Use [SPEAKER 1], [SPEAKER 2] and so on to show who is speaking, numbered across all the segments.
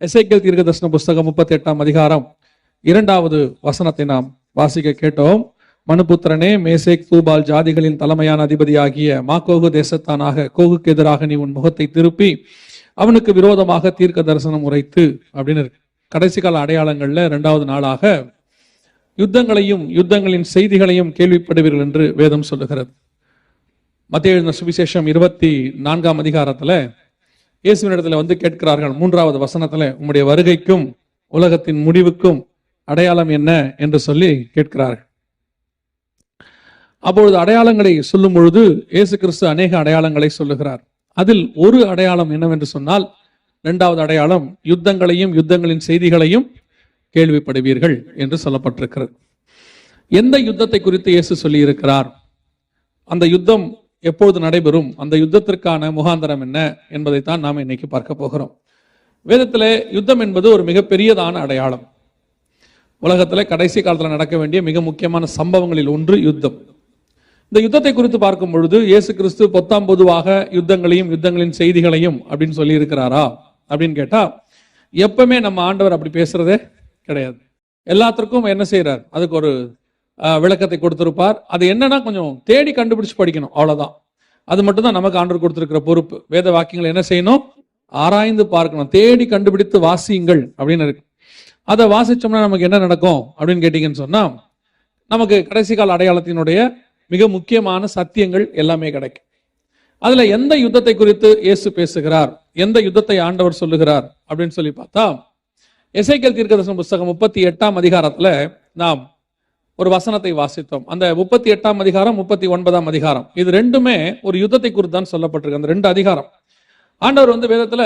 [SPEAKER 1] எசேக்கியல் தீர்க்கதர்சன புஸ்தகம் முப்பத்தி எட்டாம் அதிகாரம் இரண்டாவது வசனத்தை நாம் வாசிக்க கேட்டோம். மனுபுத்திரனே மேசேக் தூபால் ஜாதிகளின் தலைமையான அதிபதியாகிய மாக்கோகு தேசத்தானாக கோகுக்கு எதிராக நீ உன் முகத்தை திருப்பி அவனுக்கு விரோதமாக தீர்க்க தரிசனம் உரைத்து அப்படின்னு இருக்கு. கடைசி கால அடையாளங்கள்ல இரண்டாவது நாளாக யுத்தங்களையும் யுத்தங்களின் செய்திகளையும் கேள்விப்படுவீர்கள் என்று வேதம் சொல்லுகிறது. மத்திய எழுந்த சுவிசேஷம் இருபத்தி நான்காம் அதிகாரத்துல இயேசுவினிடத்துல வந்து கேட்கிறார்கள் மூன்றாவது வசனத்துல உம்முடைய வருகைக்கும் உலகத்தின் முடிவுக்கும் அடையாளம் என்ன? என்று சொல்லி கேட்கிறார்கள். அப்பொழுது அடையாளங்களை சொல்லும் பொழுது இயேசு கிறிஸ்து அநேக அடையாளங்களை சொல்லுகிறார். அதில் ஒரு அடையாளம் என்னவென்று சொன்னால் இரண்டாவது அடையாளம் யுத்தங்களையும் யுத்தங்களின் செய்திகளையும் கேள்விப்படுவீர்கள் என்று சொல்லப்பட்டிருக்கிறது. எந்த யுத்தத்தை குறித்து இயேசு சொல்லியிருக்கிறார்? அந்த யுத்தம் எப்பொழுது நடைபெறும்? அந்த யுத்தத்திற்கான முகாந்தரம் என்ன? என்பதைத்தான் நாம் இன்னைக்கு பார்க்க போகிறோம். வேதத்தில் யுத்தம் என்பது ஒரு மிகப்பெரியதான அடையாளம். உலகத்தில் கடைசி காலத்தில் நடக்க வேண்டிய மிக முக்கியமான சம்பவங்களில் ஒன்று யுத்தம். இந்த யுத்தத்தை குறித்து பார்க்கும் பொழுது இயேசு கிறிஸ்து பொத்தாம் பொதுவாக யுத்தங்களையும் யுத்தங்களின் செய்திகளையும் அப்படின்னு சொல்லி இருக்கிறாரா அப்படின்னு கேட்டா எப்பவுமே நம்ம ஆண்டவர் அப்படி பேசுறதே கிடையாது. எல்லாத்திற்கும் என்ன செய்யறார் அதுக்கு ஒரு விளக்கத்தை கொடுத்திருப்பார். அது என்னன்னா கொஞ்சம் தேடி கண்டுபிடிச்சு படிக்கணும் அவ்வளவுதான். அது மட்டும்தான் நமக்கு ஆண்டர் கொடுத்திருக்கிற பொறுப்பு. வேத வாக்கியங்களை என்ன செய்யணும்? ஆராய்ந்து பார்க்கணும். தேடி கண்டுபிடித்து வாசியுங்கள் அப்படின்னு இருக்கு. அதை வாசிச்சோம்னா நமக்கு என்ன நடக்கும் அப்படின்னு கேட்டீங்கன்னு சொன்னா நமக்கு கடைசி கால அடையாளத்தினுடைய மிக முக்கியமான சத்தியங்கள் எல்லாமே கிடைக்கும். அதுல எந்த யுத்தத்தை குறித்து இயேசு பேசுகிறார்? எந்த யுத்தத்தை ஆண்டவர் சொல்லுகிறார்? அப்படின்னு சொல்லி பார்த்தா எசைக்கல் தீர்க்கதர்சன புஸ்தகம் முப்பத்தி எட்டாம் அதிகாரத்துல நாம் ஒரு வசனத்தை வாசித்தோம். அந்த முப்பத்தி எட்டாம் அதிகாரம் முப்பத்தி ஒன்பதாம் அதிகாரம். இது ரெண்டுமே ஒரு யுத்தத்தை குறித்து தான் சொல்லப்பட்டிருக்கு. அந்த ரெண்டு அதிகாரம். ஆண்டவர் வந்து வேதத்துல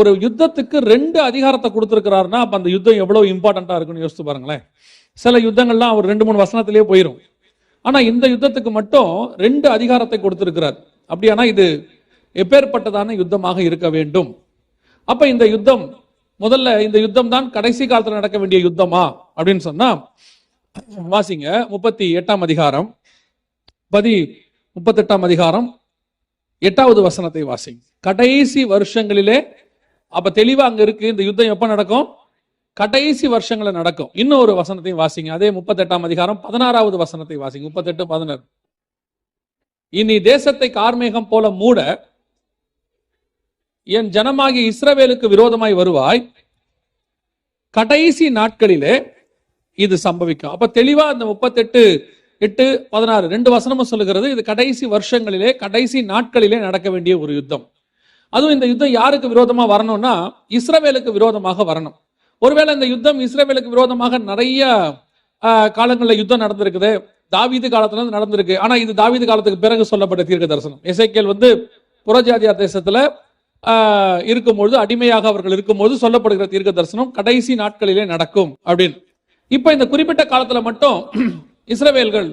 [SPEAKER 1] ஒரு யுத்தத்துக்கு ரெண்டு அதிகாரத்தை கொடுத்திருக்கிறாருன்னா அப்ப அந்த யுத்தம் எவ்வளவு இம்பார்ட்டண்டா இருக்குன்னு யோசிச்சு பாருங்களேன். சில யுத்தங்கள்லாம் ஒரு ரெண்டு மூணு வசனத்திலேயே போயிடும் ஆனா இந்த யுத்தத்துக்கு மட்டும் ரெண்டு அதிகாரத்தை கொடுத்திருக்கிறார். அப்படியானா இது எப்பேற்பட்டதான யுத்தமாக இருக்க வேண்டும்? அப்ப இந்த யுத்தம் முதல்ல இந்த யுத்தம் தான் கடைசி காலத்துல நடக்க வேண்டிய யுத்தமா? அப்படின்னு சொன்னா வாசிங்க. முப்பத்தி எட்டாம் அதிகாரம். பதி முப்பத்தெட்டாம் அதிகாரம். எட்டாவது வசனத்தை வாசிங்க. கடைசி வருஷங்களிலே அப்ப தெளிவா அங்க இருக்கு இந்த யுத்தம் எப்ப நடக்கும்? கடைசி வருஷங்களை நடக்கும். இன்னும் ஒரு வசனத்தையும் வாசிங்க. அதே முப்பத்தெட்டாம் அதிகாரம் பதினாறாவது வசனத்தை வாசிங்க. முப்பத்தெட்டு பதினாறு. இனி தேசத்தை கார்மேகம் போல மூட என் ஜனமாகிய இஸ்ரவேலுக்கு விரோதமாய் வருவாய். கடைசி நாட்களிலே இது சம்பவிக்கும். அப்ப தெளிவா அந்த முப்பத்தெட்டு எட்டு பதினாறு ரெண்டு வசனமும் சொல்லுகிறது இது கடைசி வருஷங்களிலே கடைசி நாட்களிலே நடக்க வேண்டிய ஒரு யுத்தம். அதுவும் இந்த யுத்தம் யாருக்கு விரோதமா வரணும்னா இஸ்ரவேலுக்கு விரோதமாக வரணும். ஒருவேளை இந்த யுத்தம் இஸ்ரேவேலுக்கு விரோதமாக நிறைய காலங்களில் யுத்தம் நடந்திருக்குது. தாவீது காலத்துல நடந்திருக்கு. ஆனா இது தாவீது காலத்துக்கு பிறகு சொல்லப்பட்ட தீர்க்க தரிசனம் இசைக்கேல் வந்து புறஜாதியார் தேசத்துல இருக்கும்பொழுது அடிமையாக அவர்கள் இருக்கும்போது சொல்லப்படுகிற தீர்க்க தரிசனம் கடைசி நாட்களிலே நடக்கும் அப்படின்னு. இப்போ இந்த குறிப்பிட்ட காலத்துல மட்டும் இஸ்ரவேல்கள்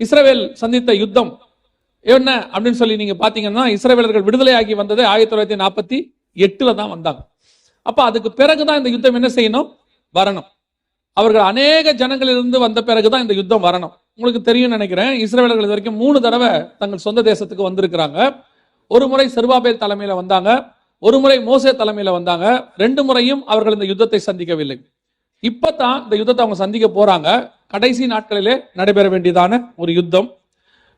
[SPEAKER 1] இஸ்ரவேல் சந்தித்த யுத்தம் என்ன அப்படின்னு சொல்லி நீங்க பாத்தீங்கன்னா இஸ்ரவேலர்கள் விடுதலையாகி வந்தது ஆயிரத்தி தொள்ளாயிரத்தி நாற்பத்தி எட்டுல தான் வந்தாங்க. அப்ப அதுக்கு பிறகுதான் இந்த யுத்தம் என்ன செய்யணும்? வரணும். அவர்கள் அநேக ஜனங்களிலிருந்து வந்த பிறகுதான் இந்த யுத்தம் வரணும். உங்களுக்கு தெரியும் நினைக்கிறேன் இஸ்ரேலர்கள் இது வரைக்கும் மூணு தடவை தங்கள் சொந்த தேசத்துக்கு வந்திருக்கிறாங்க. ஒரு முறை செருபாபேல் தலைமையில வந்தாங்க ஒரு முறை மோசே தலைமையில வந்தாங்க ரெண்டு முறையும் அவர்கள் இந்த யுத்தத்தை சந்திக்கவில்லை. இப்பதான் இந்த யுத்தத்தை அவங்க சந்திக்க போறாங்க. கடைசி நாட்களிலே நடைபெற வேண்டியதான ஒரு யுத்தம்.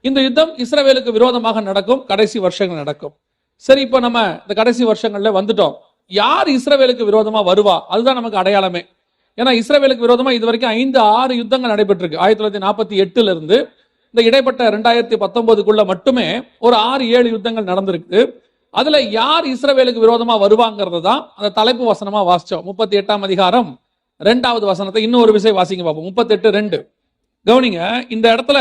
[SPEAKER 1] இந்த யுத்தம் இஸ்ரவேலுக்கு விரோதமாக நடக்கும் கடைசி வருஷங்கள் நடக்கும். சரி இப்போ நம்ம இந்த கடைசி வருஷங்கள்ல வந்துட்டோம். யார் இஸ்ரவேலுக்கு விரோதமா வருவா? அதுதான் நமக்கு அடையாளமே. ஏன்னா இஸ்ரவேலுக்கு விரோதமா இது வரைக்கும் ஐந்து ஆறு யுத்தங்கள் நடைபெற்றிருக்கு. ஆயிரத்தி தொள்ளாயிரத்தி நாற்பத்தி எட்டுல இருந்து இந்த இடைப்பட்ட ரெண்டாயிரத்தி பத்தொன்பதுக்குள்ள மட்டுமே ஒரு ஆறு ஏழு யுத்தங்கள் நடந்திருக்கு. அதுல யார் இஸ்ரவேலுக்கு விரோதமா வருவாங்கிறது தான் அந்த தலைப்பு வசனமா வாசிச்சோம். முப்பத்தி எட்டாம் அதிகாரம் ரெண்டாவது வசனத்தை இன்னும் ஒரு விஷயம் வாசிங்க பார்ப்போம் முப்பத்தெட்டு ரெண்டு. கவனிங்க இந்த இடத்துல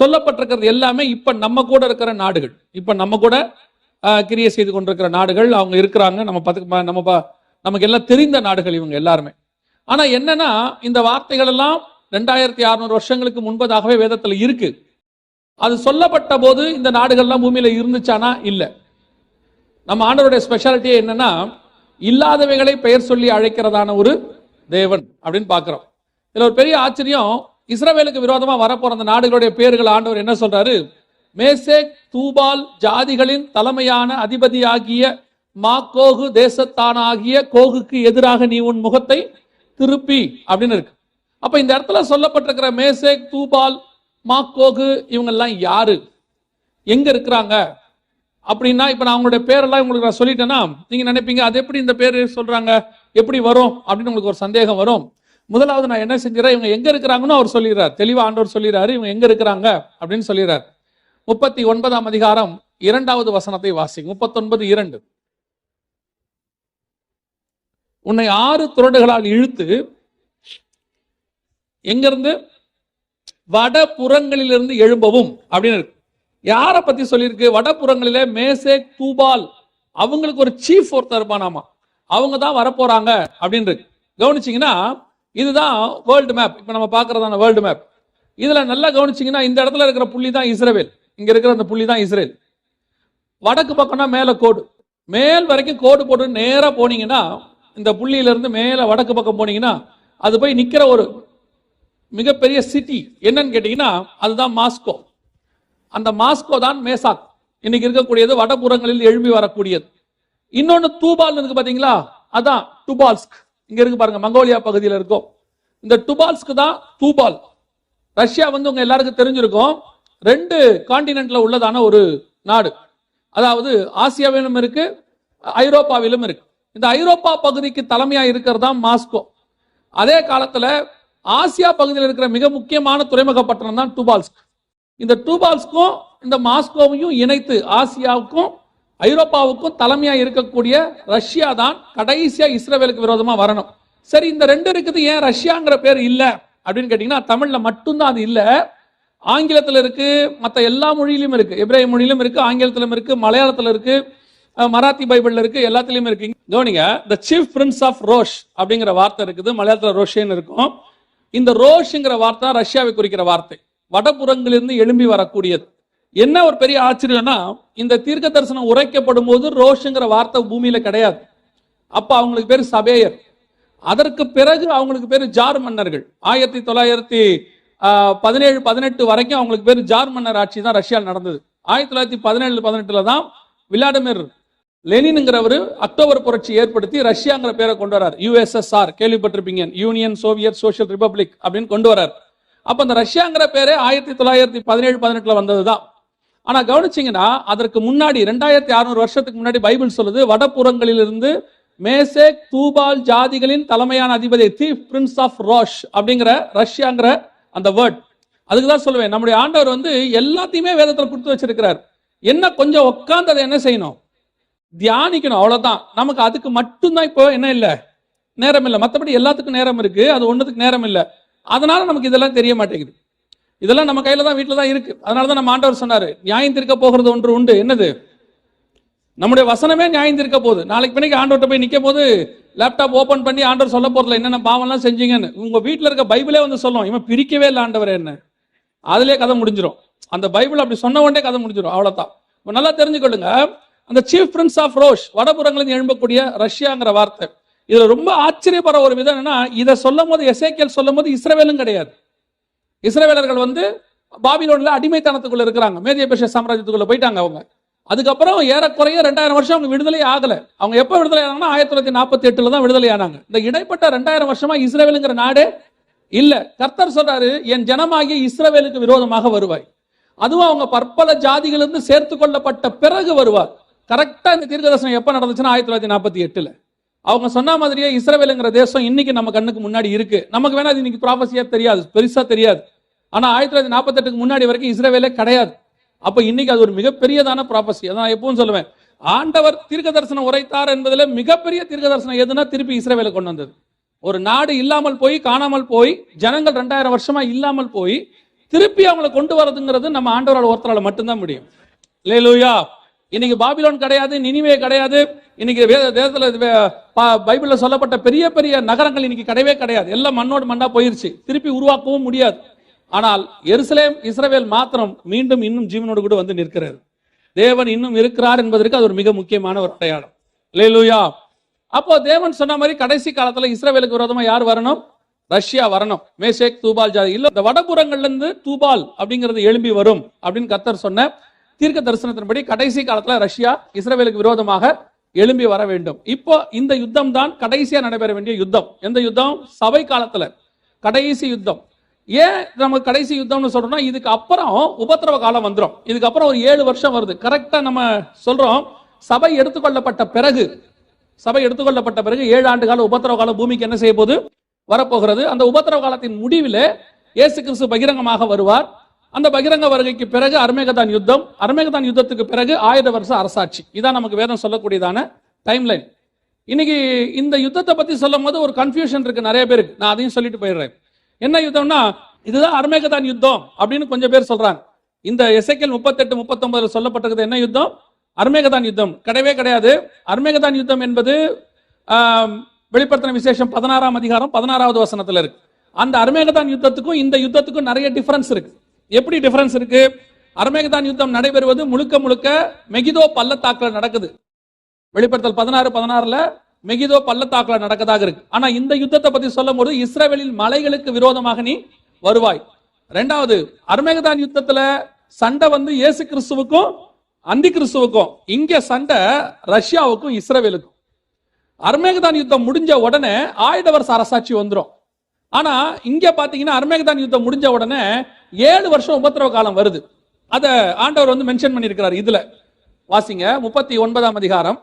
[SPEAKER 1] சொல்லப்பட்டிருக்கிறது எல்லாமே இப்ப நம்ம கூட இருக்கிற நாடுகள். இப்ப நம்ம கூட கிரியை செய்து கொண்டிருக்கிற நாடுகள் அவங்க இருக்கிறாங்க. நம்ம பத்து நம்ம நமக்கு எல்லாம் தெரிந்த நாடுகள் இவங்க எல்லாருமே. ஆனா என்னன்னா இந்த வார்த்தைகள் எல்லாம் ரெண்டாயிரத்தி அறுநூறு வருஷங்களுக்கு முன்பதாகவே வேதத்துல இருக்கு. அது சொல்லப்பட்ட போது இந்த நாடுகள்லாம் பூமியில இருந்துச்சானா? இல்லை. நம்ம ஆண்டவருடைய ஸ்பெஷாலிட்டியே என்னன்னா இல்லாதவைகளை பெயர் சொல்லி அழைக்கிறதான ஒரு தேவன் அப்படின்னு பார்க்குறோம். இதில் ஒரு பெரிய ஆச்சரியம் இஸ்ரவேலுக்கு விரோதமாக வரப்போற அந்த நாடுகளுடைய பேர்கள் ஆண்டவர் என்ன சொல்றாரு? மேசேக் தூபால் ஜாதிகளின் தலைமையான அதிபதியாகிய மா கோகு தேசத்தானாகிய கோகுக்கு எதிராக நீ உன் முகத்தை திருப்பி அப்படின்னு இருக்கு. அப்ப இந்த இடத்துல சொல்லப்பட்டிருக்கிற மேசேக் தூபால் மா கோகு யாரு? எங்க இருக்கிறாங்க? அப்படின்னா இப்ப நான் அவங்களுடைய பேரெல்லாம் உங்களுக்கு நான் சொல்லிட்டேன்னா நீங்க நினைப்பீங்க அது எப்படி இந்த பேரு சொல்றாங்க? எப்படி வரும் அப்படின்னு உங்களுக்கு ஒரு சந்தேகம் வரும். முதலாவது நான் என்ன செஞ்சுறேன் இவங்க எங்க இருக்கிறாங்கன்னு அவர் சொல்லிடுறார். தெளிவா ஆண்டவர் சொல்லிடுறாரு. இவங்க எங்க இருக்கிறாங்க அப்படின்னு சொல்லிடுறார். முப்பத்தி ஒன்பதாம் அதிகாரம் இரண்டாவது வசனத்தை வாசிங்க. முப்பத்தொன்பது இரண்டு. உன்னை ஆறு துரடுகளால் இழுத்து எங்கிருந்து? வடபுறங்களிலிருந்து எழும்பவும் அப்படின்னு இருக்கு. யாரை பத்தி சொல்லியிருக்கு? வடபுறங்களிலே மேசே தூபால் அவங்களுக்கு ஒரு சீஃப் ஒருத்தர் இருப்பானாமா? அவங்க தான் வரப்போறாங்க அப்படின்னு கவனிச்சிங்கன்னா இதுதான் வேர்ல்டு மேப் இப்போ நம்ம பார்க்கறதான வேர்ல்டு மேப் இதில் நல்லா கவனிச்சிங்கன்னா இந்த இடத்துல இருக்கிற புள்ளி தான் இஸ்ரேல் இங்கே இருக்கிற அந்த புள்ளி தான் இஸ்ரேல். வடக்கு பக்கம்னா மேலே கோடு. மேல் வரைக்கும் கோடு போட்டு நேராக போனீங்கன்னா இந்த புள்ளியில இருந்து வடக்கு பக்கம் போனீங்கன்னா அது போய் நிற்கிற ஒரு மிகப்பெரிய சிட்டி என்னன்னு கேட்டிங்கன்னா அதுதான் மாஸ்கோ. அந்த மாஸ்கோ தான் மேசாக். இன்னைக்கு இருக்கக்கூடியது வடபுறங்களில் எழும்பி வரக்கூடியது. இன்னொன்னு தூபால் இருக்கு பாத்தீங்களா? அதான் டுபால்ஸ்க். இங்க இருக்கு பாருங்க மங்கோலியா பகுதியில் இருக்கும். இந்த டுபால்ஸ்க் தான் தூபால். ரஷ்யா வந்து உங்க எல்லாருக்கும் தெரிஞ்சிருக்கும். ரெண்டு காண்டினென்ட்ல உள்ளதான ஒரு நாடு. அதாவது ஆசியாவிலும் இருக்கு ஐரோப்பாவிலும் இருக்கு. இந்த ஐரோப்பா பகுதிக்கு தலைமையா இருக்கிறது தான் மாஸ்கோ. அதே காலத்துல ஆசியா பகுதியில் இருக்கிற மிக முக்கியமான துறைமுக பட்டணம் தான் டுபால்ஸ்க். இந்த டூபால்ஸ்க்கும் இந்த மாஸ்கோவையும் இணைத்து ஆசியாவுக்கும் ஐரோப்பாவுக்கும் தலைமையா இருக்கக்கூடிய ரஷ்யா தான் கடைசியா இஸ்ரேலுக்கு விரோதமா வரணும். சரி இந்த ரெண்டு இருக்குது ஏன் ரஷ்யாங்கிற பேர் இல்ல? அப்படின்னு கேட்டீங்கன்னா தமிழ்ல மட்டும்தான் அது இல்ல. ஆங்கிலத்துல இருக்கு மற்ற எல்லா மொழியிலும் இருக்கு. எப்ரேய மொழியிலும் இருக்கு ஆங்கிலத்திலும் இருக்கு மலையாளத்துல இருக்கு மராத்தி பைபிள்ல இருக்கு எல்லாத்துலயும் இருக்கு. கவனிங்க the chief prince of Rosh அப்படிங்கிற வார்த்தை இருக்குது. மலையாளத்துல ரோஷேன்னு இருக்கும். இந்த ரோஷ்ங்கிற வார்த்தை ரஷ்யாவை குறிக்கிற வார்த்தை. வடபுறங்களிலிருந்து எழும்பி வரக்கூடியது. என்ன ஒரு பெரிய ஆச்சரியம்னா இந்த தீர்க்க தரிசனம் உரைக்கப்படும் போது ரோஷுங்கிற வார்த்தை பூமியில கிடையாது. அப்ப அவங்களுக்கு பேர் சபேயர். அதற்கு பிறகு அவங்களுக்கு பேர் ஜார் மன்னர்கள். ஆயிரத்தி தொள்ளாயிரத்தி பதினேழு பதினெட்டு வரைக்கும் அவங்களுக்கு பேர் ஜார் மன்னர் ஆட்சி தான் ரஷ்யாவில் நடந்தது. ஆயிரத்தி தொள்ளாயிரத்தி பதினேழு பதினெட்டுல தான் விளாடிமிர் லெனின்ங்கிறவர் அக்டோபர் புரட்சி ஏற்படுத்தி ரஷ்யாங்கிற பேரை கொண்டு வரார். யூஎஸ்எஸ்ஆர் கேள்விப்பட்டிருப்பீங்க. யூனியன் சோவியத் சோஷியல் ரிபப்ளிக் அப்படின்னு கொண்டு வரார். அப்ப அந்த ரஷ்யாங்கிற பேரே ஆயிரத்தி தொள்ளாயிரத்தி பதினேழு பதினெட்டுல வந்ததுதான். ஆனா கவனிச்சிங்கன்னா அதற்கு முன்னாடி ரெண்டாயிரத்தி அறுநூறு வருஷத்துக்கு முன்னாடி பைபிள் சொல்லுது வடபுறங்களிலிருந்து மேசேக் தூபால் ஜாதிகளின் தலைமையான அதிபதி தீப் பிரின்ஸ் ஆஃப் ரோஷ் அப்படிங்கிற ரஷ்யாங்கிற அந்த வேர்ட் அதுக்கு தான் சொல்லுவேன் நம்முடைய ஆண்டவர் வந்து எல்லாத்தையுமே வேதத்தில் கொடுத்து வச்சிருக்கிறார். என்ன கொஞ்சம் உட்காந்து அதை என்ன செய்யணும்? தியானிக்கணும் அவ்வளோதான் நமக்கு அதுக்கு மட்டும்தான் இப்போ என்ன இல்லை? நேரம் இல்லை. மற்றபடி எல்லாத்துக்கும் நேரம் இருக்கு அது ஒன்றுத்துக்கு நேரம் இல்லை. அதனால நமக்கு இதெல்லாம் தெரிய மாட்டேங்குது. இதெல்லாம் நம்ம கையில தான் வீட்டில் தான் இருக்கு. அதனால தான் நம்ம ஆண்டவர் சொன்னார் நியாயம் தீர்க்க போகிறது ஒன்று உண்டு. என்னது? நம்முடைய வசனமே நியாயம் தீர்க்க போகுது. நாளைக்கு பின்னைக்கு ஆண்டவர்கிட்ட போய் நிற்கும் போது லேப்டாப் ஓப்பன் பண்ணி ஆண்டவர் சொல்ல போறதுல என்னென்ன பாவம்லாம் செஞ்சீங்கன்னு உங்க வீட்டில் இருக்க பைபிளே வந்து சொல்லும். இவன் பிரிக்கவே இல்லை ஆண்டவர் என்ன? அதுலேயே கதை முடிஞ்சிடும் அந்த பைபிள் அப்படி சொன்ன உடனே கதை முடிஞ்சிடும் அவ்வளோதான் இப்போ நல்லா தெரிஞ்சுக்கொள்ளுங்க. அந்த சீஃப் பிரின்ஸ் ஆஃப் ரோஷ் வடபுறங்களில் எழும்பக்கூடிய ரஷ்யாங்கிற வார்த்தை. இதுல ரொம்ப ஆச்சரியப்படுற ஒரு விதம் என்னன்னா இதை சொல்லும் போது எசேக்கியல் சொல்லும் போது இஸ்ரவேலும் கிடையாது. இஸ்ரவேலர்கள் வந்து பாபிலோன்ல அடிமைத்தனத்துக்குள்ள இருக்கிறாங்க. மேதிய பேஷ சாம்ராஜ்யத்துக்குள்ள போயிட்டாங்க அவங்க. அதுக்கப்புறம் ஏறக்குறைய ரெண்டாயிரம் வருஷம் அவங்க விடுதலை ஆகல. அவங்க எப்ப விடுதலை ஆனாங்கன்னா ஆயிரத்தி தொள்ளாயிரத்தி நாற்பத்தி எட்டுல தான் விடுதலை ஆனாங்க. இந்த இடைப்பட்ட ரெண்டாயிரம் வருஷமா இஸ்ரேலுங்கிற நாடே இல்ல. கர்த்தர் சொல்றாரு என் ஜனமாகிய இஸ்ரேலுக்கு விரோதமாக வருவாய். அதுவும் அவங்க பற்பல ஜாதிகளிலிருந்து சேர்த்து கொள்ளப்பட்ட பிறகு வருவார். கரெக்டா இந்த தீர்க்கதர்சனம் எப்ப நடந்துச்சுன்னா ஆயிரத்தி தொள்ளாயிரத்தி நாற்பத்தி எட்டுல. அவங்க சொன்ன மாதிரியே இஸ்ரேலுங்கிற தேசம் இன்னைக்கு நம்ம கண்ணுக்கு முன்னாடி இருக்கு. நமக்கு வேணா அது இன்னைக்கு ப்ராஃபஸியா தெரியாது பெருசா தெரியாது. ஆனா ஆயிரத்தி தொள்ளாயிரத்தி நாற்பத்தெட்டுக்கு முன்னாடி வரைக்கும் இஸ்ரேவேலே கிடையாது. அப்போ இன்னைக்கு அது ஒரு மிகப்பெரியதான ப்ராபசி அதான் எப்பவும் சொல்லுவேன். ஆண்டவர் தீர்க்க தரிசனம் உரைத்தார் என்பதில் மிகப்பெரிய தீர்க்க தரிசனம் எதுனா திருப்பி இஸ்ரவேலை கொண்டு வந்தது. ஒரு நாடு இல்லாமல் போய் காணாமல் போய் ஜனங்கள் ரெண்டாயிரம் வருஷமா இல்லாமல் போய் திருப்பி அவங்கள கொண்டு வரதுங்கிறது நம்ம ஆண்டவரால் ஒருத்தரால மட்டும்தான் முடியும். லேலூயா இன்னைக்கு பாபிலோன் கிடையாது நினிவே கிடையாது. இன்னைக்கு வேத வேதத்துல வே- ப- பைபிள்ல சொல்லப்பட்ட பெரிய பெரிய நகரங்கள் இன்னைக்கு கிடையவே கிடையாது. எல்லாம் மண்ணோடு மண்ணா போயிருச்சு. திருப்பி உருவாக்கவும் முடியாது. ஆனால் எருசலேம் இஸ்ரவேல் மாத்திரம் மீண்டும் இன்னும் ஜீவனோடு கூட வந்து நிற்கிறார் தேவன் இன்னும் இருக்கிறார் என்பதற்கு அது ஒரு மிக முக்கியமான ஒரு அடையாளம். லேலூயா அப்போ தேவன் சொன்ன மாதிரி கடைசி காலத்துல இஸ்ரவேலுக்கு விரோதமா யார் வரணும்? ரஷ்யா வரணும். மேஷேக் தூபால் ஜாதி இல்ல இந்த வடபுறங்கள்ல இருந்து தூபால் அப்படிங்கிறது எழும்பி வரும் அப்படின்னு கத்தர் சொன்ன தீர்க்க தரிசனத்தின்படி கடைசி காலத்துல ரஷ்யா இஸ்ரேவேலுக்கு விரோதமாக எழும்பி வர வேண்டும். இப்போ இந்த யுத்தம் தான் கடைசியா நடைபெற வேண்டிய யுத்தம். எந்த யுத்தம்? சபை காலத்துல. கடைசி யுத்தம். ஏன் நம்ம கடைசி யுத்தம்னு சொல்றோம்னா இதுக்கு அப்புறம் உபத்திரவ காலம் வந்துடும் இதுக்கு அப்புறம் ஒரு ஏழு வருஷம் வருது. கரெக்டா நம்ம சொல்றோம். சபை எடுத்துக்கொள்ளப்பட்ட பிறகு சபை எடுத்துக்கொள்ளப்பட்ட பிறகு ஏழு ஆண்டு கால உபத்திரவ காலம் பூமிக்கு என்ன செய்ய போது வரப்போகிறது. அந்த உபத்திரவ காலத்தின் முடிவில் இயேசு கிறிஸ்து பகிரங்கமாக வருவார். அந்த பகிரங்க வருகைக்கு பிறகு அர்மேகதான் யுத்தம். அர்மேகதான் யுத்தத்துக்கு பிறகு ஆயிரம் வருஷம் அரசாட்சி. இதான் நமக்கு வேதம் சொல்லக்கூடியதான டைம்லைன் இன்னைக்கு இந்த யுத்தத்தை பத்தி சொல்லும் போது ஒரு கன்ஃபியூஷன் இருக்கு நிறைய பேருக்கு. நான் அதையும் சொல்லிட்டு போயிடுறேன். என்ன யுத்தம்னா இதுதான் அர்மேகதான் யுத்தம் அப்படின்னு கொஞ்சம் பேர் சொல்றாங்க. இந்த எசைக்கல் முப்பத்தெட்டு முப்பத்தொன்பதுல சொல்லப்பட்டிருக்கிறது என்ன யுத்தம்? அர்மேகதான் யுத்தம். கிடையவே கிடையாது. அர்மேகதான் யுத்தம் என்பது வெளிப்படுத்தின விசேஷம் பதினாறாம் அதிகாரம் பதினாறாவது வசனத்துல இருக்கு. அந்த அர்மேகதான் யுத்தத்துக்கும் இந்த யுத்தத்துக்கும் நிறைய டிஃபரன்ஸ் இருக்கு. எப்படி டிஃபரன்ஸ் இருக்கு? அர்மேகதான் யுத்தம் நடைபெறுவது முழுக்க முழுக்க மெகிதோ பள்ளத்தாக்கில் நடக்குது. வெளிப்படுத்தல் பதினாறு பதினாறுல மெகிதோ பள்ளத்தாக்குல நடக்கதாக இருக்கு. ஆனா இந்த யுத்தத்தை பத்தி சொல்லும் போது இஸ்ரவேலின் மலைகளுக்கு விரோதமாக நீ வருவாய். ரெண்டாவது அர்மேகதான் யுத்தத்துல சண்டை வந்து இயேசு கிறிஸ்துவுக்கும் அந்தி கிறிஸ்துவுக்கும் இங்க சண்டை ரஷ்யாவுக்கும் இஸ்ரவேலுக்கும். அர்மேகதான் யுத்தம் முடிஞ்ச உடனே ஆயுத வருஷ அரசாட்சி வந்துடும் ஆனா இங்க பாத்தீங்கன்னா அர்மேகதான் யுத்தம் முடிஞ்ச உடனே ஏழு வருஷம் உபத்திரவ காலம் வருது. அத ஆண்டவர் வந்து மென்ஷன் பண்ணியிருக்கிறார் இதுல. வாசிங்க முப்பத்தி ஒன்பதாம் அதிகாரம்.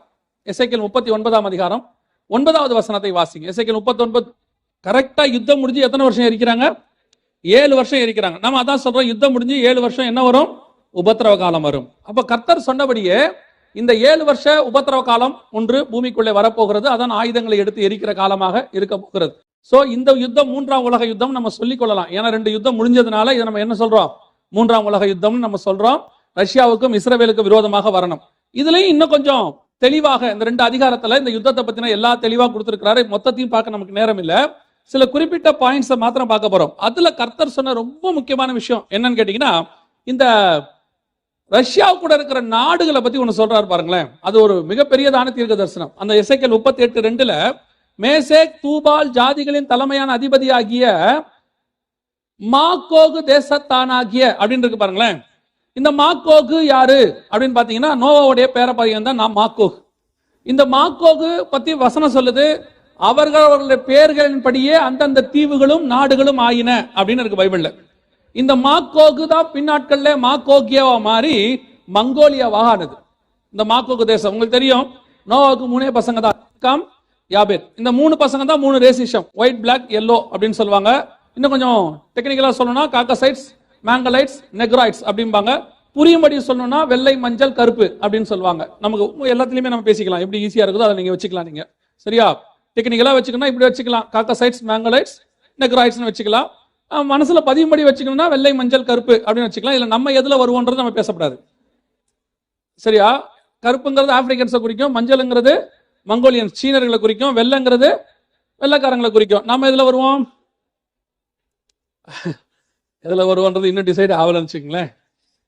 [SPEAKER 1] எசைக்கல் முப்பத்தி ஒன்பதாம் அதிகாரம் ஒன்பதாவது வசனத்தை வாசிங்க. எசைக்கல் முப்பத்தி ஒன்பது கரெக்டா யுத்தம் முடிஞ்சு எத்தனை வருஷம் இருக்கிறாங்க ஏழு வருஷம் இருக்கிறாங்க நம்ம அதான் சொல்றோம் யுத்தம் முடிஞ்சு ஏழு வருஷம் என்ன வரும்? உபத்திரவ காலம் வரும். அப்ப கர்த்தர் சொன்னபடியே இந்த ஏழு வருஷ உபத்திரவ காலம் ஒன்று பூமிக்குள்ளே வரப்போகிறது. அதான் ஆயுதங்களை எடுத்து எரிக்கிற காலமாக இருக்க போகிறது. சோ இந்த யுத்தம் மூன்றாம் உலக யுத்தம் நம்ம சொல்லிக் கொள்ளலாம். ஏன்னா ரெண்டு யுத்தம் முடிஞ்சதுனால இதை நம்ம என்ன சொல்றோம்? மூன்றாம் உலக யுத்தம்னு நம்ம சொல்றோம். ரஷ்யாவுக்கும் இஸ்ரேலுக்கும் விரோதமாக வரணும். இதுலயும் இன்னும் கொஞ்சம் தெளிவாக இந்த ரெண்டு அதிகாரத்துல இந்த யுத்தத்தை பத்தின எல்லா தெளிவா கொடுத்திருக்கிறாரு. மொத்தத்தையும் பார்க்க நமக்கு நேரம் இல்ல சில குறிப்பிட்ட பாயிண்ட்ஸை மாத்திரம் பார்க்க போறோம். அதுல கர்த்தர் சொன்ன ரொம்ப முக்கியமான விஷயம் என்னன்னு கேட்டீங்கன்னா இந்த ரஷ்யா கூட இருக்கிற நாடுகளை பத்தி ஒண்ணு சொல்றாரு பாருங்களேன். அது ஒரு மிகப்பெரியதான தீர்க்க தரிசனம் அந்த இசைக்கல் முப்பத்தி எட்டு ரெண்டுல மேசேக் தூபால் ஜாதிகளின் தலைமையான அதிபதியாகிய மாக்கோகு தேசத்தானாகிய அப்படின்னு இருக்கு பாருங்களேன். இந்த மாக்கோகு யாரு? அப்படின்னு பார்த்தீங்கன்னா நோவாவுடைய பேர பையன் தான் நான் மாக்கோகு. இந்த மாக்கோகு பத்தி வசனம் சொல்லுது அவர்கள் அவர்களுடைய பெயர்களின்படியே அந்தந்த தீவுகளும் நாடுகளும் ஆயின அப்படின்னு இருக்கு பைபிள்ல. இந்த மாக்கோகு தான் பின்னாட்கள்ல மாக்கோகியாவா மாறி மங்கோலியாவாக ஆனது. இந்த மாக்கோகு தேசம் உங்களுக்கு தெரியும் நோவாவுக்கு மூணே பசங்க தான். காம் யாபேத். இந்த மூணு பசங்க தான் மூணு ரேசிஷம் ஒயிட் பிளாக் எல்லோ அப்படின்னு சொல்லுவாங்க. இன்னும் கொஞ்சம் டெக்னிக்கலா சொல்லணும்னா காக்கசைட்ஸ் மேங்கலைட்ஸ் நெக்ராய்ட்ஸ் அப்படிம்பாங்க. புரியும்படி சொல்லணும்னா வெள்ளை மஞ்சள் கருப்பு அப்படின்னு சொல்லுவாங்க. நமக்கு எல்லாத்துலயுமே நம்ம பேசிக்கலாம். எப்படி ஈஸியா இருக்குதோ அதை நீங்க வச்சுக்கலாம் நீங்க. சரியா? டெக்னிக்கலா வச்சுக்கணும்னா இப்படி வச்சுக்கலாம். காக்கசைட்ஸ் மேங்கலைட்ஸ் நெக்ராய்ட்ஸ்னு வச்சுக்கலாம். மனசில் மனசுல பதியும்படி வச்சுக்கணும்னா வெள்ளை மஞ்சள் கருப்பு அப்படின்னு வச்சுக்கலாம். இல்ல நம்ம எதுல வருவோன்றது நம்ம பேசப்படாது. சரியா? கருப்புங்கிறது ஆப்பிரிக்கன்ஸை குறிக்கும். மஞ்சளுங்கிறது மங்கோலியன்ஸ் சீனர்களை குறிக்கும். வெள்ளைங்கிறது வெள்ளைக்காரங்களை குறிக்கும். நாம எதில் வருவோம்? எதில் வருவோன்றது இன்னும் டிசைட் ஆகலன்னு வச்சுங்களேன்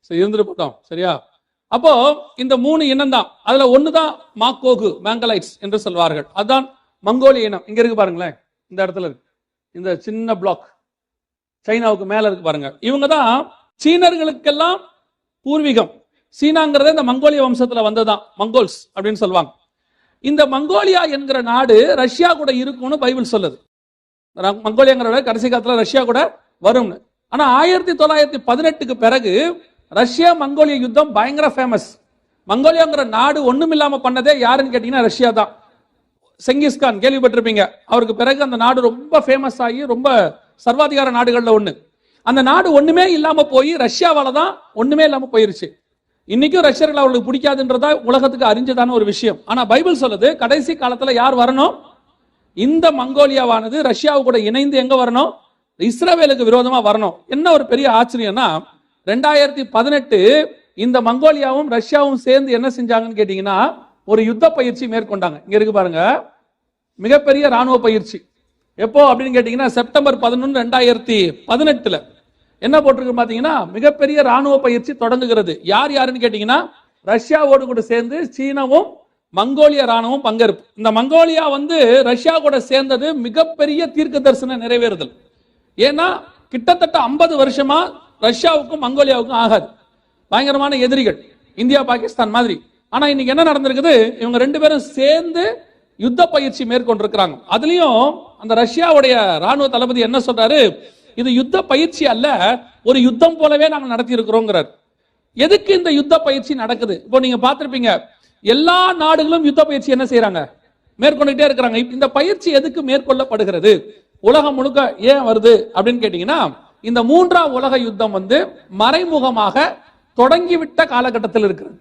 [SPEAKER 1] சரி இருந்துட்டு போட்டோம். சரியா? அப்போ இந்த மூணு இனம் தான் அதுல ஒண்ணுதான் மாக்கோகு மேங்கலைட்ஸ் என்று சொல்வார்கள். அதுதான் மங்கோலிய இனம். இங்க இருக்கு பாருங்களேன். இந்த இடத்துல இருக்கு. இந்த சின்ன பிளாக் சைனாவுக்கு மேல இருக்கு பாருங்க. இவங்க தான் சீனர்களுக்கெல்லாம் பூர்வீகம். சீனாங்கிறதே இந்த மங்கோலிய வம்சத்துல வந்ததுதான். மங்கோல்ஸ் அப்படின்னு சொல்லுவாங்க. இந்த மங்கோலியா என்கிற நாடு ரஷ்யா கூட இருக்கும்னு பைபிள் சொல்லுது. மங்கோலியாங்கிற கடைசி காலத்துல ரஷ்யா கூட வரும்னு. ஆனா ஆயிரத்தி தொள்ளாயிரத்தி பதினெட்டுக்கு பிறகு ரஷ்யா மங்கோலிய யுத்தம் பயங்கர ஃபேமஸ் மங்கோலியாங்கிற நாடு ஒண்ணுமில்லாம பண்ணதே யாருன்னு கேட்டீங்கன்னா ரஷ்யா தான். செங்கிஸ்கான் கேள்விப்பட்டிருப்பீங்க. அவருக்கு பிறகு அந்த நாடு ரொம்ப ஃபேமஸ் ஆகி ரொம்ப சர்வாதிகார நாடுகள்ல ஒண்ணு. அந்த நாடு ஒண்ணுமே இல்லாம போய் ரஷ்யாவால தான் ஒண்ணுமே இல்லாம போயிருச்சு. இன்னைக்கும் ரஷ்யர்கள் அவர்களுக்கு பிடிக்காதுன்றதா உலகத்துக்கு அறிஞ்சதான ஒரு விஷயம். ஆனா பைபிள் சொல்லுது கடைசி காலத்துல யார் வரணும்? இந்த மங்கோலியாவானது ரஷ்யாவு கூட இணைந்து எங்க வரணும்? இஸ்ரவேலுக்கு விரோதமா வரணும். என்ன ஒரு பெரிய ஆச்சரியம்னா ரெண்டாயிரத்தி பதினெட்டு இந்த மங்கோலியாவும் ரஷ்யாவும் சேர்ந்து என்ன செஞ்சாங்கன்னு கேட்டீங்கன்னா ஒரு யுத்த பயிற்சி மேற்கொண்டாங்க. இங்க இருக்கு பாருங்க. மிகப்பெரிய ராணுவ பயிற்சி. எப்போ அப்படின்னு கேட்டீங்கன்னா செப்டம்பர் பதினொன்று ரெண்டாயிரத்தி பதினெட்டுல. என்ன போட்டிருக்கு பாத்தீங்கன்னா மிகப்பெரிய ராணுவ பயிற்சி தொடங்குகிறது. யார் யாருன்னு கேட்டீங்கன்னா ரஷ்யாவோடு கூட சேர்ந்து சீனாவும் மங்கோலிய ராணுவம் பங்கேற்பு. இந்த மங்கோலியா வந்து ரஷ்யா கூட சேர்ந்தது மிகப்பெரிய தீர்க்க தரிசன நிறைவேறுதல். ஏன்னா கிட்டத்தட்ட ஐம்பது வருஷமா ரஷ்யாவுக்கும் மங்கோலியாவுக்கும் ஆகாது. பயங்கரமான எதிரிகள். இந்தியா பாகிஸ்தான் மாதிரி. ஆனா இன்னைக்கு என்ன நடந்திருக்குது? இவங்க ரெண்டு பேரும் சேர்ந்து யுத்த பயிற்சி மேற்கொண்டிருக்கிறாங்க. அதுலயும் அந்த ரஷ்யாவுடைய ராணுவ தளபதி என்ன சொல்றாரு? இது யுத்த பயிற்சி அல்ல ஒரு யுத்தம் போலவே நாங்கள் நடத்தி இருக்கிறோங்கிறார் எதுக்கு இந்த யுத்த பயிற்சி நடக்குது? இப்போ நீங்க பார்த்துருப்பீங்க எல்லா நாடுகளும் யுத்த பயிற்சி என்ன செய்யறாங்க மேற்கொண்டுட்டே இருக்கிறாங்க. இந்த பயிற்சி எதுக்கு மேற்கொள்ளப்படுகிறது? உலகம் முழுக்க ஏன் வருது அப்படின்னு கேட்டீங்கன்னா இந்த மூன்றாம் உலக யுத்தம் வந்து மறைமுகமாக தொடங்கிவிட்ட காலகட்டத்தில் இருக்கிறது.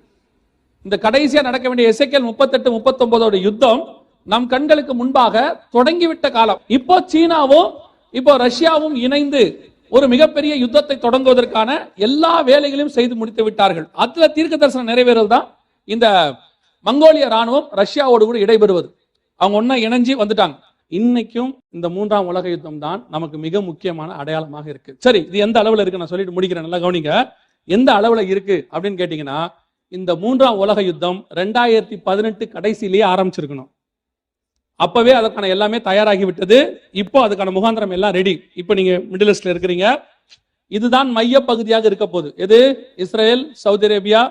[SPEAKER 1] இந்த கடைசியா நடக்க வேண்டிய இசைக்கல் முப்பத்தெட்டு முப்பத்தொன்பதோட யுத்தம் நம் கண்களுக்கு முன்பாக தொடங்கிவிட்ட காலம். இப்போ சீனாவும் இப்போ ரஷ்யாவும் இணைந்து ஒரு மிகப்பெரிய யுத்தத்தை தொடங்குவதற்கான எல்லா வேலைகளையும் செய்து முடித்து விட்டார்கள். அதுல தீர்க்க தரிசனம் நிறைவேறது தான் இந்த மங்கோலிய ராணுவம் ரஷ்யாவோடு கூட இடைபெறுவது. அவங்க ஒன்னா இணைஞ்சு வந்துட்டாங்க. இன்னைக்கும் இந்த மூன்றாம் உலக யுத்தம் தான் நமக்கு மிக முக்கியமான அடையாளமாக இருக்கு. சரி இது எந்த அளவுல இருக்கு? நான் சொல்லிட்டு முடிக்கிறேன். நல்லா கவனிங்க. எந்த அளவுல இருக்கு அப்படின்னு கேட்டீங்கன்னா இந்த மூன்றாம் உலக யுத்தம் ரெண்டாயிரத்தி பதினெட்டு கடைசியிலேயே ஆரம்பிச்சிருக்கணும். அப்பவே அதற்கான எல்லாமே தயாராகி விட்டது. இப்போ அதுக்கான முகாந்திரம் எல்லாம் ரெடி இப்போ நீங்க மிடில் ஈஸ்ட்ல இருக்கிறீங்க. இதுதான் மைய பகுதியாக இருக்க போகுது. எது? இஸ்ரேல் சவுதி அரேபியா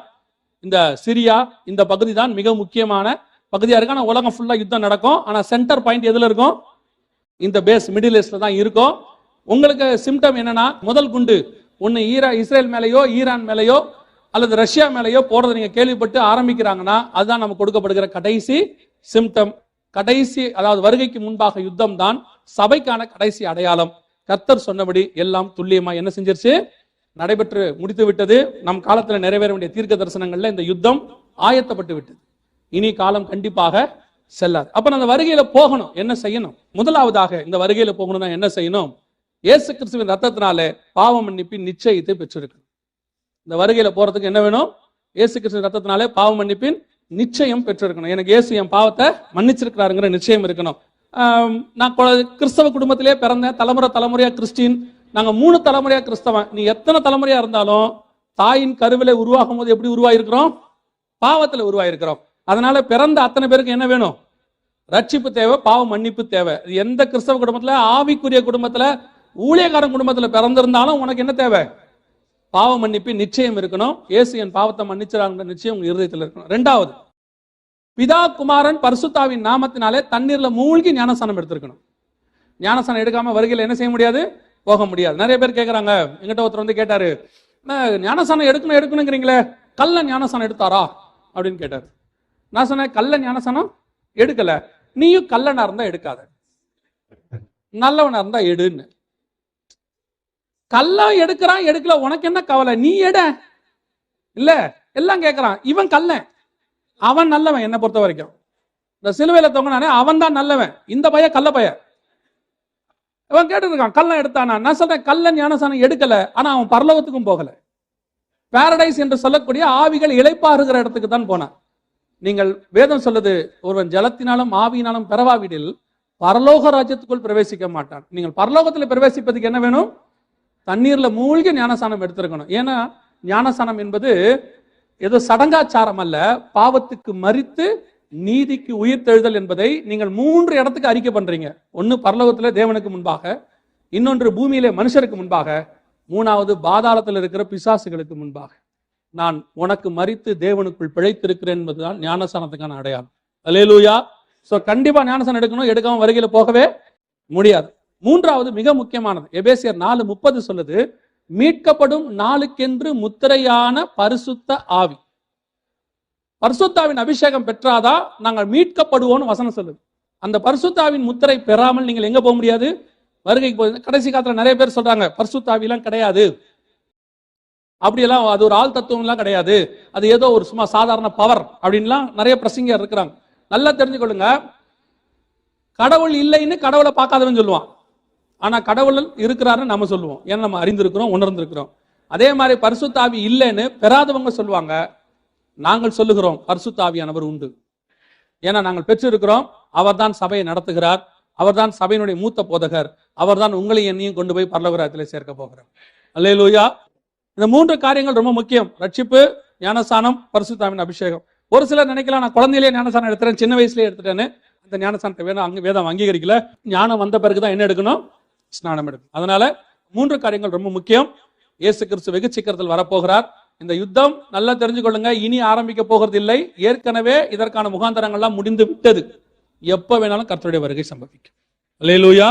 [SPEAKER 1] இந்த சிரியா இந்த பகுதி தான் மிக முக்கியமான பகுதியாக இருக்கும் ஆனால் உலகம் ஃபுல்லாக யுத்தம் நடக்கும். ஆனால் சென்டர் பாயிண்ட் எதில் இருக்கும்? இந்த பேஸ் மிடில் ஈஸ்டில் தான் இருக்கும். உங்களுக்கு சிம்டம் என்னன்னா முதல் குண்டு. ஒன்று ஈரா இஸ்ரேல் மேலேயோ ஈரான் மேலேயோ அல்லது ரஷ்யா மேலேயோ போகிறத நீங்கள் கேள்விப்பட்டு ஆரம்பிக்கிறாங்கன்னா அதுதான் நம்ம கொடுக்கப்படுகிற கடைசி சிம்டம் கடைசி அதாவது வருகைக்கு முன்பாக யுத்தம் தான் சபைக்கான கடைசி அடையாளம். கர்த்தர் சொன்னபடி எல்லாம் துல்லியமா என்ன செஞ்சிருச்சு? நடைபெற்று முடித்து விட்டது நம் காலத்தில் நிறைவேற வேண்டிய தீர்க்க தரிசனங்கள்ல இந்த யுத்தம் ஆயத்தப்பட்டு விட்டது. இனி காலம் கண்டிப்பாக செல்லாது. அப்ப நான் அந்த வருகையில போகணும். என்ன செய்யணும்? முதலாவதாக இந்த வருகையில போகணும்னா என்ன செய்யணும்? இயேசு கிறிஸ்துவின் ரத்தத்தினாலே பாவம் மன்னிப்பின் நிச்சயத்தை பெற்றிருக்கணும். இந்த வருகையில போறதுக்கு என்ன வேணும்? இயேசு கிறிஸ்துவின் ரத்தத்தினாலே பாவம் மன்னிப்பின் நிச்சயம் பெற்றிருக்கணும். எனக்கு இயேசு என் பாவத்தை மன்னிச்சிருக்கிறாருங்கிற நிச்சயம் இருக்கணும். நான் கிறிஸ்தவ குடும்பத்திலே பிறந்தேன் தலைமுறை தலைமுறையா கிறிஸ்டின். நாங்க மூணு தலைமுறையா கிறிஸ்தவன். நீ எத்தனை தலைமுறையா இருந்தாலும் தாயின் கருவிலே உருவாகும் போது எப்படி உருவாயிருக்கிறோம்? பாவத்துல உருவாயிருக்கிறோம். அதனால பிறந்த அத்தனை பேருக்கு என்ன வேணும்? ரட்சிப்பு தேவை பாவ மன்னிப்பு தேவை. இது எந்த கிறிஸ்தவ குடும்பத்தில் ஆவிக்குரிய குடும்பத்தில் ஊழியக்காரன் குடும்பத்தில் பிறந்திருந்தாலும் உனக்கு என்ன தேவை? பாவ மன்னிப்பு நிச்சயம் இருக்கணும். இயேசு என் பாவத்தை மன்னிச்சிடாங்கிற நிச்சயம் உங்க இருதயத்தில் இருக்கணும். ரெண்டாவது பிதா குமாரன் பரிசுத்தாவின் நாமத்தினாலே தண்ணீர்ல மூழ்கி ஞானஸ்தானம் எடுத்திருக்கணும். ஞானஸ்தானம் எடுக்காம வருகையில் என்ன செய்ய முடியாது? போக முடியாது. நிறைய பேர் கேட்குறாங்க எங்கிட்ட ஒருத்தர் வந்து கேட்டாரு "அண்ணா, ஞானஸ்தானம் எடுக்கணும் எடுக்கணுங்கிறீங்களே கல்ல ஞானஸ்தானம் எடுத்தாரா? அப்படின்னு கேட்டார். நான் சொன்னேன் கல்ல ஞானசனம் எடுக்கல. நீயும் கல்லனா இருந்தா எடுக்காத. நல்லவனா இருந்தா எடுன்னு. கல்லா எடுக்கிறான் எடுக்கல. உனக்கு என்ன கவலை? நீ எட. இல்ல எல்லாம் கேட்கறான் இவன் கல்லன் அவன் நல்லவன் என்ன பொறுத்த வரைக்கும். இந்த சிலுவையில தொங்கினானே அவன் தான் நல்லவன். இந்த பைய கள்ள பைய இவன் கேட்டு இருக்கான் எடுத்தானா? நான் சொல்றேன் கல்ல ஞானசானம் எடுக்கல. ஆனா அவன் பரலோகத்துக்கும் போகல. பேரடைஸ் என்று சொல்லக்கூடிய ஆவிகள் இழைப்பாருகிற இடத்துக்கு தான் போனான். நீங்கள் வேதம் சொல்லுது ஒருவன் ஜலத்தினாலும் ஆவியினாலும் பெறவாவிடில் பரலோக ராஜ்யத்துக்குள் பிரவேசிக்க மாட்டான். நீங்கள் பரலோகத்தில் பிரவேசிப்பதுக்கு என்ன வேணும்? தண்ணீர்ல மூழ்கி ஞானசானம் எடுத்திருக்கணும். ஏன்னா ஞானசானம் என்பது ஏதோ சடங்காச்சாரம் அல்ல பாவத்துக்கு மறித்து நீதிக்கு உயிர் தெழுதல் என்பதை நீங்கள் மூன்று இடத்துக்கு அறிக்கை பண்றீங்க. ஒன்னு பரலோகத்துல தேவனுக்கு முன்பாக இன்னொன்று பூமியிலே மனுஷருக்கு முன்பாக மூணாவது பாதாளத்தில் இருக்கிற பிசாசுகளுக்கு முன்பாக. நான் உனக்கு மறித்து தேவனுக்குள் பிழைத்திருக்கிறேன் என்பதுதான் ஞானசானத்துக்கான அடையாளம். அலேலூயா சோ கண்டிப்பா ஞானசானம் எடுக்கணும் எடுக்காம வருகையில போகவே முடியாது. மூன்றாவது மிக முக்கியமானது. எபேசியர் நாலு முப்பது சொல்லுது மீட்கப்படும் நாளுக்கென்று முத்திரையான பரிசுத்த ஆவி. பரிசுத்தாவின் அபிஷேகம் பெற்றாதா நாங்கள் மீட்கப்படுவோம்னு வசனம் சொல்லுது. அந்த பரிசுத்தாவின் முத்திரை பெறாமல் நீங்கள் எங்க போக முடியாது? வருகைக்கு போய் கடைசி காலத்துல நிறைய பேர் சொல்றாங்க பரிசுத்தாவிலாம் கிடையாது. அப்படியெல்லாம் அது ஒரு ஆள் தத்துவம்லாம் கிடையாது. அது ஏதோ ஒரு சும்மா சாதாரண பவர் அப்படின்லாம் நிறைய பிரசங்கர் இருக்கிறாங்க. நல்லா தெரிஞ்சுக்கொள்ளுங்க. கடவுள் இல்லைன்னு கடவுளை பார்க்காதவன் சொல்லுவான். ஆனா கடவுள் இருக்கிறாருன்னு நம்ம சொல்லுவோம். ஏன்னா நம்ம அறிந்திருக்கிறோம் உணர்ந்திருக்கிறோம். அதே மாதிரி பரிசுத்தாவி இல்லைன்னு பெறாதவங்க சொல்லுவாங்க. நாங்கள் சொல்லுகிறோம் பரிசுத்தாவியானவர் உண்டு. ஏன்னா நாங்கள் பெற்றிருக்கிறோம். அவர்தான் சபையை நடத்துகிறார். அவர்தான் சபையினுடைய மூத்த போதகர். அவர்தான் உங்களையும் என்னையும் கொண்டு போய் பரலோகராயத்திலே சேர்க்க போகிறார். அல்லேலூயா. இந்த மூன்று காரியங்கள் ரொம்ப முக்கியம். ரட்சிப்பு ஞானஸ்தானம் பரிசுத்தாமின் அபிஷேகம். ஒரு சிலர் நினைக்கலாம் நான் குழந்தையிலேயே ஞானஸ்தானம் எடுத்துறேன் சின்ன வயசுலேயே எடுத்துட்டேன்னு. அந்த ஞானஸ்தானத்தை வேணும் அங்கே வேதம் அங்கீகரிக்கல. ஞானம் வந்த பிறகு தான் என்ன எடுக்கணும்? ஸ்நானம் எடுக்கணும். அதனால மூன்று காரியங்கள் ரொம்ப முக்கியம். இயேசு கிறிஸ்து வெகு சீக்கிரத்தில் வரப்போகிறார். இந்த யுத்தம் நல்லா தெரிஞ்சுக்கொள்ளுங்க. இனி ஆரம்பிக்க போகிறது இல்லை ஏற்கனவே இதற்கான முகாந்தரங்கள்லாம் முடிந்து விட்டது. எப்போ வேணாலும் கர்த்தருடைய வருகை சம்பவிக்கும். அல்லேலூயா.